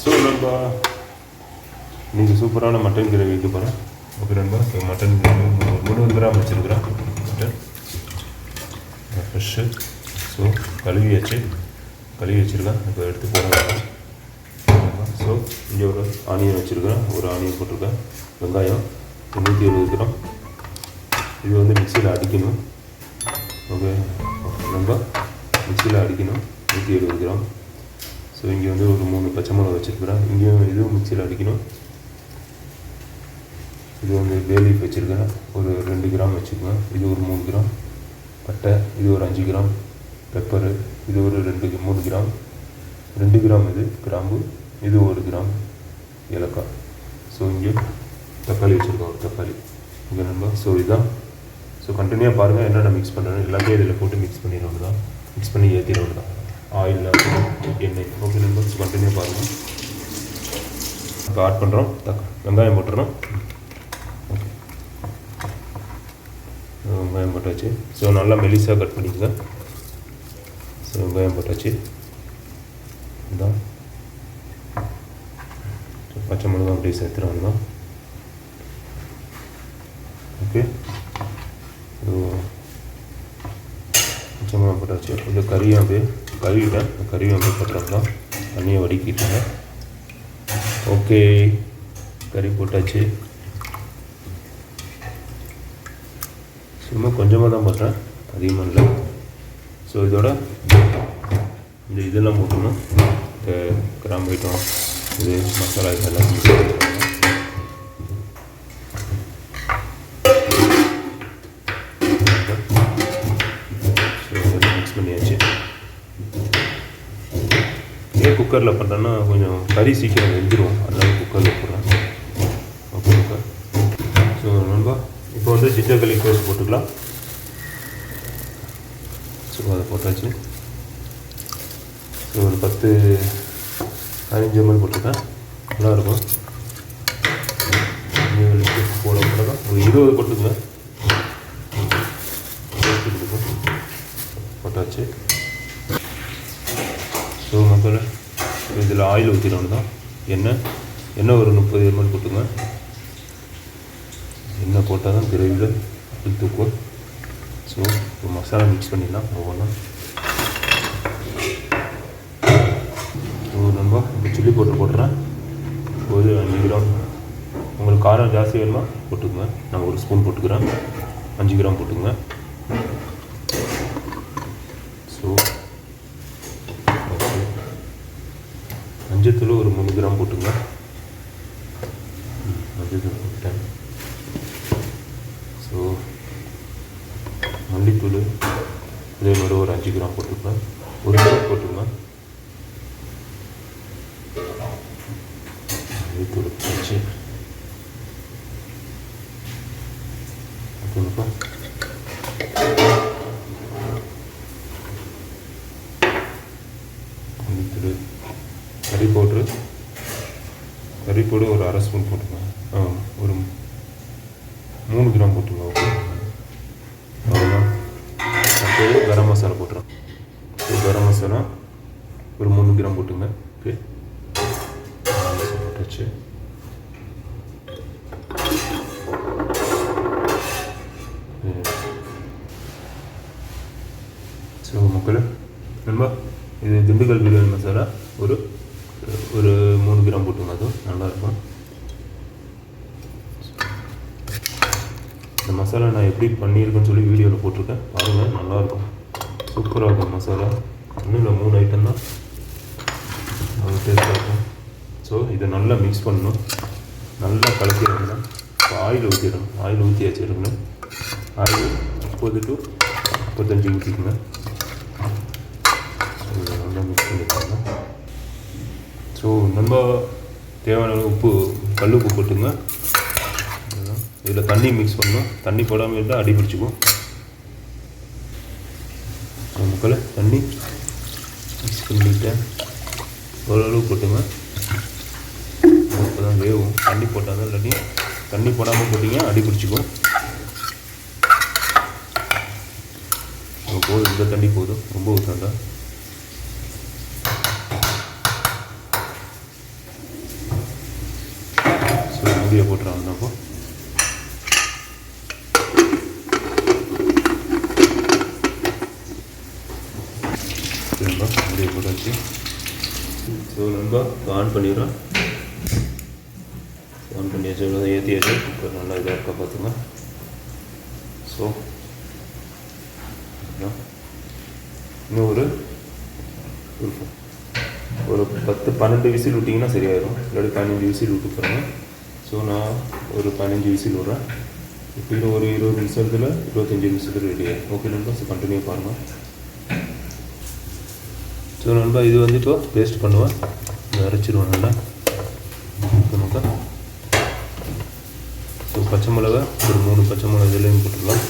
So நண்பா நீங்கள் சூப்பரான மட்டன் கிரேவி வைக்க போகிறேன் ஓகே நண்பா. மட்டன் கிரேவி முந்நூறு கிராம் வச்சுருக்குறேன் மட்டன் ஃப்ரெஷ்ஷு ஸோ கழுவி வச்சு கழுவி வச்சுருக்கேன் இப்போ எடுத்து போகிறேன் ஸோ இங்கே ஒரு ஆனியன் வச்சுருக்கேன் ஒரு ஆனியன் போட்டிருக்கேன் வெங்காயம் நூற்றி எழுபது கிராம். இது வந்து மிக்சியில் அடிக்கணும். ஓகே நம்ம மிக்சியில் அடிக்கணும். நூற்றி எழுபது கிராம். ஸோ இங்கே வந்து ஒரு மூணு பச்சை மிளகா வச்சுருக்குறேன். இங்கேயும் இதுவும் மிக்சியில் அடிக்கணும். இது வந்து பேலீஃப் வச்சுருக்கேன் ஒரு ரெண்டு கிராம் வச்சுருக்கேன் இது ஒரு மூணு கிராம். பட்டை இது ஒரு அஞ்சு கிராம். பெப்பரு இது ஒரு ரெண்டு மூணு கிராம். ரெண்டு கிராம் இது கிராம்பு இது ஒரு கிராம் ஏலக்காய். ஸோ இங்கே தக்காளி வச்சுருக்கோம் ஒரு தக்காளி. இங்கே நம்ம ஸோ இதுதான் ஸோ கண்டினியூவாக பாருங்கள் என்னென்ன மிக்ஸ் பண்ணுறேன் எல்லாத்தையும் இதில் போட்டு மிக்ஸ் பண்ணிடணும் தான் மிக்ஸ் பண்ணி ஏற்றிடணும் தான் ஆயிலில் எண்ணெய். ஓகே நண்பா கண்டினியூ பாருங்கள் இப்போ ஆட் பண்ணுறோம் தக்கா வெங்காயம் போட்டுறோம் ஓகே வெங்காயம் போட்டாச்சு. ஸோ நல்லா மெலிசாக கட் பண்ணிக்கங்க. ஸோ வெங்காயம் போட்டாச்சு. இதான். ஸோ பச்சை மிளகா அப்படியே சேர்த்துருவாங்க ஓகே ஸோ பச்சை மிளகா போட்டாச்சு. கொஞ்சம் கறியும் அப்படியே. கழுவிட்டேன் கறியும் அப்படியே தான் தண்ணியை வடிக்கிட்டேன். ஓகே கறி போட்டாச்சு. சும்மா கொஞ்சமாக தான் போடுறேன் அதிகமாக இல்லை. ஸோ இதோட இந்த இதெல்லாம் போட்டணும் இந்த கிராம்பு ஐட்டம் இது மசாலா இதெல்லாம் போட்டுக்கணும். ஸோ இதெல்லாம் மிக்ஸ் பண்ணியாச்சு ஏன் குக்கரில் பண்ணுறேன்னா கொஞ்சம் கறி சீக்கிரம் வெந்துடும் அதனால் குக்கரில் போடுறேன். ஓகே ஓகே ஸோ நண்பா இப்போ வந்து ஜிஞ்சர் கலி பேஸ்ட் போட்டுக்கலாம். ஸோ அதை போட்டாச்சு. ஸோ ஒரு பத்து பதினஞ்சு எம்எல் போட்டிருக்கேன். நல்லாயிருக்கும் போட போட ஒரு இருபது போட்டுக்கோங்க. போட்டாச்சு. ஸோ மக்கள் இதில் ஆயில் ஊற்றிடணும் தான் எண்ணெய் எண்ணெய் ஒரு முப்பது எம்எல் போட்டுங்க. எண்ணெய் போட்டால் தான் கிரேவியில் அப்படி தூக்கும். ஸோ இப்போ மசாலா மிக்ஸ் பண்ணிடலாம் ஒவ்வொன்றா. ஸோ நண்பா இப்போ சில்லி பவுடர் போட்டுறேன். ஒரு அஞ்சு கிராம் உங்களுக்கு காரம் ஜாஸ்தி வேணுமா? போட்டுக்கோங்க. நான் ஒரு ஸ்பூன் போட்டுக்கிறேன். அஞ்சு கிராம் போட்டுக்கோங்க ஸோ ஓகே மஞ்சத்தூள் ஒரு மூணு கிராம் போட்டுங்க. மஞ்சத்தூள் போட்டேன் ஸோ மல்லித்தூள் இதே மாதிரி ஒரு அஞ்சு கிராம் போட்டுப்பேன். ஒரு கிராம் போட்டுங்க. மல்லித்தூள் வச்சு ஓகேங்கப்பா மல்லித்தூள் போட்டு பவுட்ரு ஒரு அரை ஸ்பூன் போட்டுக்கோங்க. ஆ ஒரு மூணு கிராம் போட்டுங்க ஓகே அவ்வளோதான் அடுத்தது கரம் மசாலா போட்டுறோம். ஸோ கரம் மசாலா ஒரு மூணு கிராம் போட்டுங்க ஓகே கரம் போட்டாச்சு. ஸோ மக்கள் நண்பா இது திண்டுக்கல் பிரியாணி மசாலா ஒரு ஒரு மூணு கிராம் நல்லாயிருக்கும். இந்த மசாலா நான் எப்படி பண்ணியிருக்கேன்னு சொல்லி வீடியோவில் போட்டிருக்கேன். பாருங்கள் நல்லாயிருக்கும். சூப்பராக இருக்கும் மசாலா. இன்னும் இல்லை மூணு ஐட்டம் தான். டேஸ்ட்டாக இருக்கும். ஸோ இதை நல்லா மிக்ஸ் பண்ணணும். நல்லா கலக்கிடணும். இப்போ ஆயில் ஊற்றிடணும் ஆயில் ஊற்றி வச்சுருக்கணும் ஆயில் முப்பது டு முப்பத்தஞ்சு ஊற்றிக்கணும் நல்லா மிக்ஸ் பண்ணிக்கோங்க. ஸோ நம்ம தேவையான அளவு உப்பு கல் உப்பு போட்டுங்க. இதில் தண்ணி மிக்ஸ் பண்ணணும். தண்ணி போடாமல் இருந்தால் அடி பிடிச்சிக்கும். முக்கில் தண்ணி மிக்ஸ் பண்ணிட்டேன். ஓரளவு போட்டுங்க. அப்போ தான் வேகும் தண்ணி போட்டால் தான் இல்லாட்டி தண்ணி போடாமல் போட்டிங்க அடி பிடிச்சிக்கும். போதும். இந்த தண்ணி போதும். ரொம்ப ஊற்றாண்டா மூடியை போட்டுருவோம் அப்போ. திரும்ப போட்டாச்சு. ஸோ நம்ம ஆன் பண்ணிடுறோம். ஆன் பண்ணியாச்சு இவ்வளோ ஏற்றியாச்சு இப்போ நல்லா இதாக இருக்கா பார்த்துங்க. ஸோ இன்னும் ஒரு ஒரு பத்து பன்னெண்டு விசில் விட்டிங்கன்னா சரியாயிடும் இல்லாட்டி பதினஞ்சு விசில் விட்டு பாருங்க. ஸோ நான் ஒரு பதினஞ்சு விசில் விட்றேன். இப்போ இன்னும் ஒரு இருபது நிமிஷத்தில் இருபத்தஞ்சி நிமிஷத்தில் ரெடி ஆகும் ஓகே நண்பா ஸோ கண்டினியூ பாருங்கள் ஸோ நண்பா இது வந்து இப்போ பேஸ்ட் பண்ணுவேன். இதை அரைச்சிடுவேன் நல்லா. ஓகே ஸோ பச்சை மிளகா ஒரு மூணு பச்சை மிளகா இதுலேயும் போட்டுடலாம்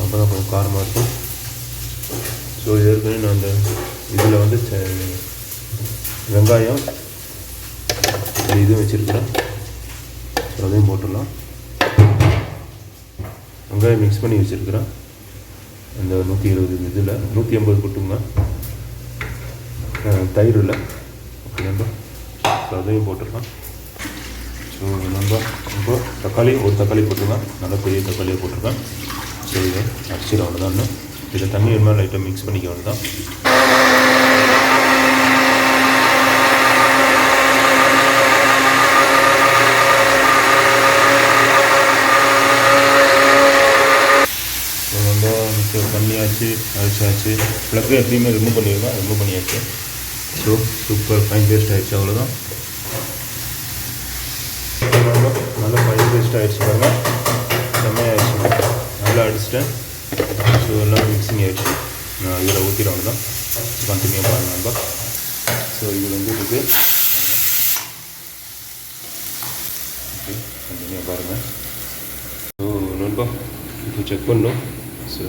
அப்போ தான் கொஞ்சம் காரமாக இருக்கும். ஸோ ஏற்கனவே நான் அந்த இதில் வந்து ச- வெங்காயம் ஒரு இதுவும் வச்சுருக்கிறேன். அதையும் போட்டுடலாம். வெங்காயம் மிக்ஸ் பண்ணி வச்சுருக்கிறேன். அந்த நூற்றி இருபது இதில் நூற்றி ஐம்பது போட்டுங்க தயிர் இல்லை ஓகே நண்பா. ஸோ அதையும் போட்டுடலாம். ஸோ நம்ம இப்போ தக்காளி ஒரு தக்காளி போட்டுருக்கேன் நல்லா பெரிய தக்காளியை போட்டிருக்கேன். ஸோ இதை அரைச்சிட அவ்வளோதான் இதை தண்ணி வேணுமா லைட்டாக மிக்ஸ் பண்ணிக்க வேண்டியதான் ஸோ நம்ம மிக்சர் பண்ணியாச்சு அரைச்சாச்சு ப்ளக்கு எப்பயுமே ரிமூவ் பண்ணிடுவேன் ரிமூவ் பண்ணியாச்சு. ஸோ சூப்பர் ஃபைன் பேஸ்ட் ஆகிடுச்சு அவ்வளோதான் நல்லா நல்லா ஃபைன் பேஸ்ட் பாருங்கள் செம்மையாக செம்மையாயிடுச்சு. நல்லா அடிச்சிட்டேன். ஸோ எல்லாம் மிக்சிங் ஆகிடுச்சு நான் இதில் ஊற்றிடுவேன் தான் கண்டினியூ பாருங்கள் நண்பா ஸோ இது வந்து இருக்குது கண்டினியூ பாருங்கள் ஸோ நண்பா இப்போ செக் பண்ணோம் ஸோ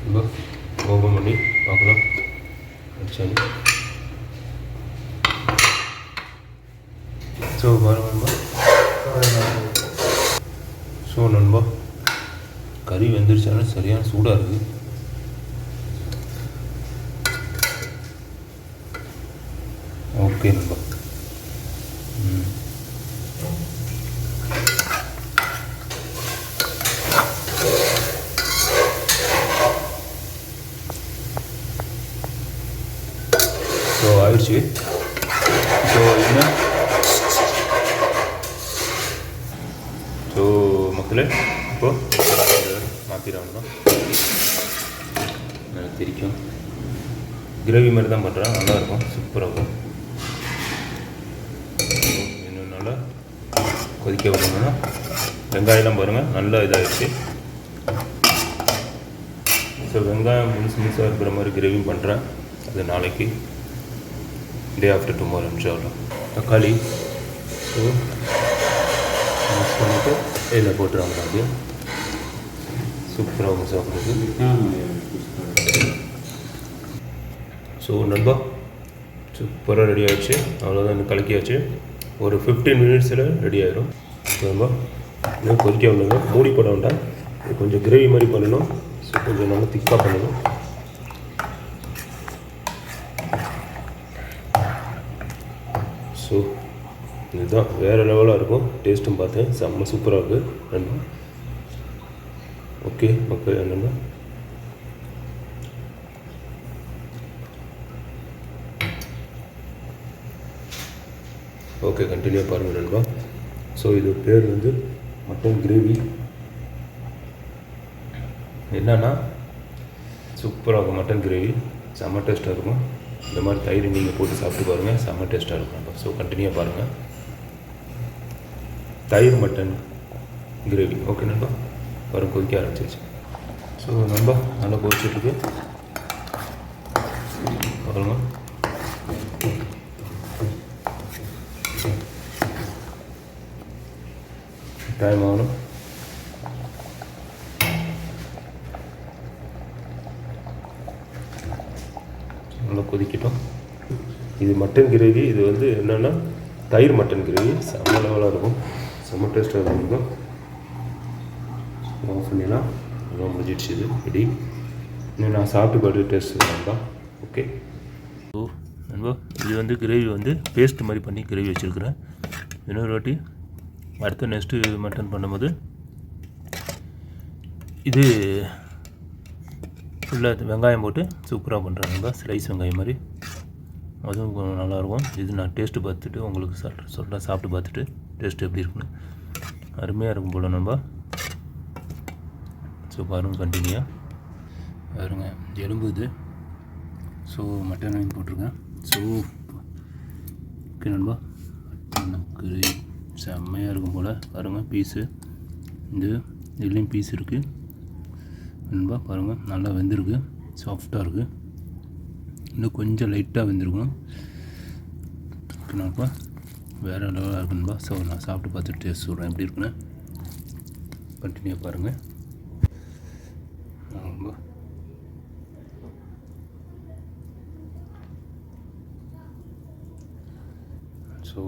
நம்ம ஓப்பன் பண்ணி பார்க்கலாம் அடிச்சாலும் ஸோ பாருங்க நண்பா ஸோ நண்பா கறி வெந்துருச்சாலும் சரியான சூடாக இருக்குது ஓகே நண்பா ம் ஸோ ஆயிடுச்சு ஸோ என்ன ஸோ மக்களே இப்போ மாற்றிடணும் நல்லா திரிக்கும். கிரேவி மாதிரி தான் பண்ணுறேன். நல்லாயிருக்கும் சூப்பராக இருக்கும். இன்னும் நல்லா கொதிக்க விடணும்னா வெங்காயம்லாம் பாருங்கள் நல்லா இதாகிடுச்சு. ஸோ வெங்காயம் முழுசு முழுசாக இருக்கிற மாதிரி கிரேவி பண்ணுறேன். அது நாளைக்கு. டே ஆஃப்டர் டுமாரோ இன்ஷால்லாம் தக்காளி. ஸோ மிக்ஸ் பண்ணிவிட்டு இதில் போட்டுருவாங்க அப்படியே. சூப்பராக அவங்க சாப்பிட்றது. ஸோ நண்பா சூப்பராக ரெடி ஆயிடுச்சு. அவ்வளோதான் கலக்கியாச்சு. ஒரு ஃபிஃப்டீன் மினிட்ஸில் ரெடி ஆயிடும் நண்பா இன்னும் கொதிக்க வேண்டாங்க மூடி போட வேண்டாம். கொஞ்சம் கிரேவி மாதிரி பண்ணணும். ஸோ கொஞ்சம் நல்லா திக்காக பண்ணணும். ஸோ இதுதான் வேறு லெவலாக இருக்கும். டேஸ்ட்டும் பார்த்தேன். செம்ம சூப்பராக இருக்குது நண்பா. ஓகே ஓகே நண்பா. ஓகே கண்டினியூ பாருங்கள் நண்பா. ஸோ இது பேர் வந்து மட்டன் கிரேவி. என்னன்னா சூப்பராக இருக்கும் மட்டன் கிரேவி. செம்ம டேஸ்ட்டாக இருக்கும். இந்த மாதிரி தயிர் நீங்கள் போட்டு சாப்பிட்டு பாருங்கள் செம்ம டேஸ்ட்டாக இருக்கும். நம்ம ஸோ கண்டினியூ பாருங்கள் தயிர் மட்டன் கிரேவி ஓகே நண்பா. வரும் கொதிக்க ஆரம்பிச்சிருச்சு. ஸோ நண்பா நல்லா கொதிச்சிட்ருக்கு. பாருங்க டைம் ஆகணும் நல்லா கொதிக்கட்டும் இது மட்டன் கிரேவி இது வந்து என்னென்னா தயிர் மட்டன் கிரேவி. செம்ம லெவலாக இருக்கும். செம்ம டேஸ்ட்டாக இருக்கும் ஆஃப் பண்ணிடலாம். ரொம்ப முடிஞ்சிடுச்சு இது. ரெடி இன்னும் நான் சாப்பிட்டு பார்த்து டேஸ்ட் தான். ஓகே ஓ நண்பா இது வந்து கிரேவி வந்து பேஸ்ட் மாதிரி பண்ணி கிரேவி வச்சுருக்குறேன். இன்னொரு வாட்டி அடுத்த நெக்ஸ்ட்டு மட்டன் பண்ணும்போது இது ஃபுல்லாக வெங்காயம் போட்டு சூப்பராக பண்ணுறாங்க ஸ்லைஸ் வெங்காயம் மாதிரி. அதுவும் கொஞ்சம் நல்லாயிருக்கும். இது நான் டேஸ்ட்டு பார்த்துட்டு உங்களுக்கு சொல்ற சொல்கிறேன் சாப்பிட்டு பார்த்துட்டு டேஸ்ட்டு எப்படி இருக்குன்னு. அருமையாக இருக்கும் போல் நம்ப ஸோ பாருங்கள் கண்டினியூ பாருங்க எலும்பு இது. ஸோ மட்டன் வாங்கி போட்டிருக்கேன். ஸோ ஓகே நண்பா. மட்டன் கறி செம்மையாக இருக்கும் போல். பாருங்கள் பீஸு இது இதுலேயும் பீஸ் இருக்குது நண்பா பாருங்கள் நல்லா வெந்திருக்கு. சாஃப்டாக இருக்குது இன்னும் கொஞ்சம் லைட்டாக வெந்திருக்கணும். ஓகே வேறு லெவலாக இருக்குன்பா ஸோ நான் சாப்பிட்டு பார்த்துட்டு டேஸ்ட் சொல்கிறேன் எப்படி இருக்குன்னு. கண்டினியூ பாருங்கள் ஆமாம்பா ஸோ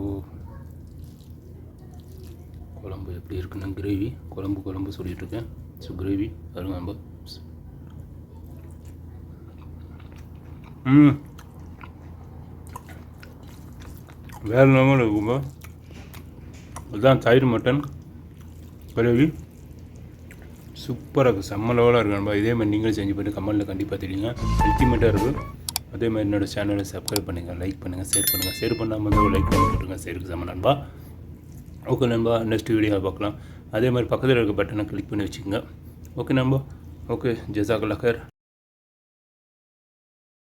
குழம்பு எப்படி இருக்குன்னா கிரேவி குழம்பு குழம்பு சொல்லிட்டு இருக்கேன். ஸோ கிரேவி பாருங்க நம்ம ம். வேறு லெவலில் இருக்கும்? அதுதான் தயிர் மட்டன். கிரேவி சூப்பராக இருக்குது செம்ம லெவலாக இருக்கு நண்பா. இதே மாதிரி நீங்களும் செஞ்சு போய்ட்டு கமெண்ட்டில் கண்டிப்பாக தெரியுங்க அல்டிமேட்டாக இருக்கும் அதே மாதிரி என்னோடய சேனலை சப்ஸ்கிரைப் பண்ணுங்கள் லைக் பண்ணுங்கள் ஷேர் பண்ணுங்கள் ஷேர் பண்ணாமல் வந்து லைக் பண்ணி விட்டுருங்க சேருக்கு செம்ம நண்பா. ஓகே நண்பா நெக்ஸ்ட் வீடியோ பார்க்கலாம். அதே மாதிரி பக்கத்தில் இருக்க பட்டனை கிளிக் பண்ணி வச்சுக்கோங்க. ஓகே நண்பா. ஓகே ஜெசாக் லக்கர்